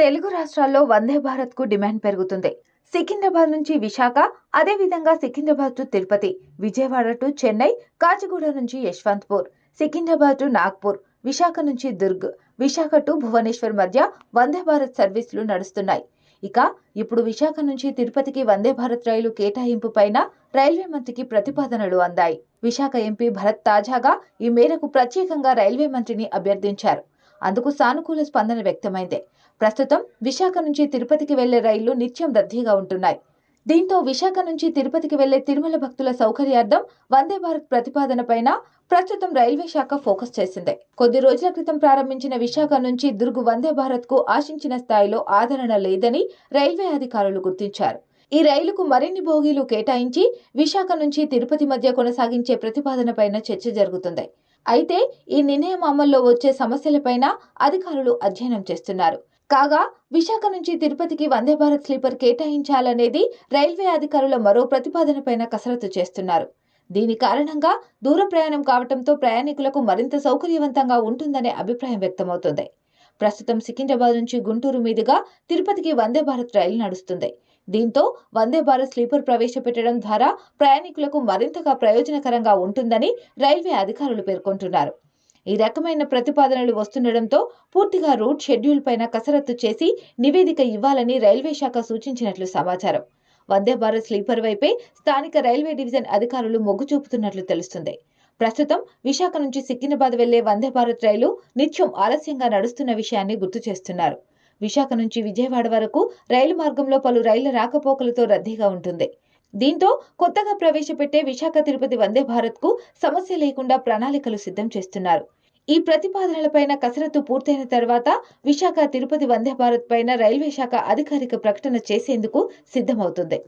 తెలుగు రాష్ట్రాల్లో వందే భారత్కు డిమాండ్ పెరుగుతుంది. సికింద్రాబాద్ నుంచి విశాఖ అదేవిధంగా సికింద్రాబాద్ టు తిరుపతి విజయవాడ టు చెన్నై కాచిగూడ నుంచి యశ్వంత్పూర్ సికింద్రాబాద్ టు నాగ్పూర్ విశాఖ నుంచి దుర్గ్ విశాఖ టు భువనేశ్వర్ మధ్య వందే భారత్ సర్వీసులు నడుస్తున్నాయి. ఇక ఇప్పుడు విశాఖ నుంచి తిరుపతికి వందే భారత్ రైలు కేటాయింపు పైన రైల్వే మంత్రికి ప్రతిపాదనలు అందాయి. విశాఖ ఎంపీ భరత్ తాజాగా ఈ మేరకు ప్రత్యేకంగా రైల్వే మంత్రిని అభ్యర్థించారు. అందుకు సానుకూల స్పందన వ్యక్తమైంది. ప్రస్తుతం విశాఖ నుంచి తిరుపతికి వెళ్ళే రైళ్ళు నిత్యం రద్దీగా ఉంటున్నాయి. దీంతో విశాఖ నుంచి తిరుపతికి వెళ్ళే తిరుమల భక్తుల సౌకర్యార్థం వందే భారత్ ప్రతిపాదనపైన ప్రస్తుతం రైల్వే శాఖ ఫోకస్ చేసింది. కొద్ది రోజుల క్రితం ప్రారంభించిన విశాఖ నుంచి దుర్గు వందే భారత్కు ఆశించిన స్థాయిలో ఆదరణ లేదని రైల్వే అధికారులు గుర్తించారు. ఈ రైలుకు మరిన్ని బోగీలు కేటాయించి విశాఖ నుంచి తిరుపతి మధ్య కొనసాగించే ప్రతిపాదన పైన చర్చ జరుగుతుంది. అయితే ఈ నిర్ణయం అమల్లో వచ్చే సమస్యలపైన అధికారులు అధ్యయనం చేస్తున్నారు. కాగా విశాఖ నుంచి తిరుపతికి వందే భారత్ స్లీపర్ కేటాయించాలనేది రైల్వే అధికారుల మరో ప్రతిపాదనపైన కసరత్తు చేస్తున్నారు. దీని కారణంగా దూర ప్రయాణం కావడంతో ప్రయాణికులకు మరింత సౌకర్యవంతంగా ఉంటుందనే అభిప్రాయం వ్యక్తమవుతుంది. ప్రస్తుతం సికింద్రాబాద్ నుంచి గుంటూరు మీదుగా తిరుపతికి వందే భారత్ రైలు నడుస్తుంది. దీంతో వందే భారత్ స్లీపర్ ప్రవేశపెట్టడం ద్వారా ప్రయాణికులకు మరింతగా ప్రయోజనకరంగా ఉంటుందని రైల్వే అధికారులు పేర్కొంటున్నారు. ఈ రకమైన ప్రతిపాదనలు వస్తుండటంతో పూర్తిగా రూట్ షెడ్యూల్ పైన కసరత్తు చేసి నివేదిక ఇవ్వాలని రైల్వే శాఖ సూచించినట్లు సమాచారం. వందే భారత్ స్లీపర్ వైపే స్థానిక రైల్వే డివిజన్ అధికారులు మొగ్గు చూపుతున్నట్లు తెలుస్తుంది. ప్రస్తుతం విశాఖ నుంచి సికింద్రాబాద్ వెళ్ళే వందే భారత్ రైలు నిత్యం ఆలస్యంగా నడుస్తున్న విషయాన్ని గుర్తు చేస్తున్నారు. విశాఖ నుంచి విజయవాడ వరకు రైలు మార్గంలో పలు రైళ్ళ రాకపోకలతో రద్దీగా ఉంటుంది. దీంతో కొత్తగా ప్రవేశపెట్టే విశాఖ తిరుపతి వందే భారత్కు సమస్య లేకుండా ప్రణాళికలు సిద్ధం చేస్తున్నారు. ఈ ప్రతిపాదనలపైన కసరత్తు పూర్తయిన తర్వాత విశాఖ తిరుపతి వందే భారత్ పైన రైల్వే శాఖ అధికారిక ప్రకటన చేసేందుకు సిద్ధమవుతుంది.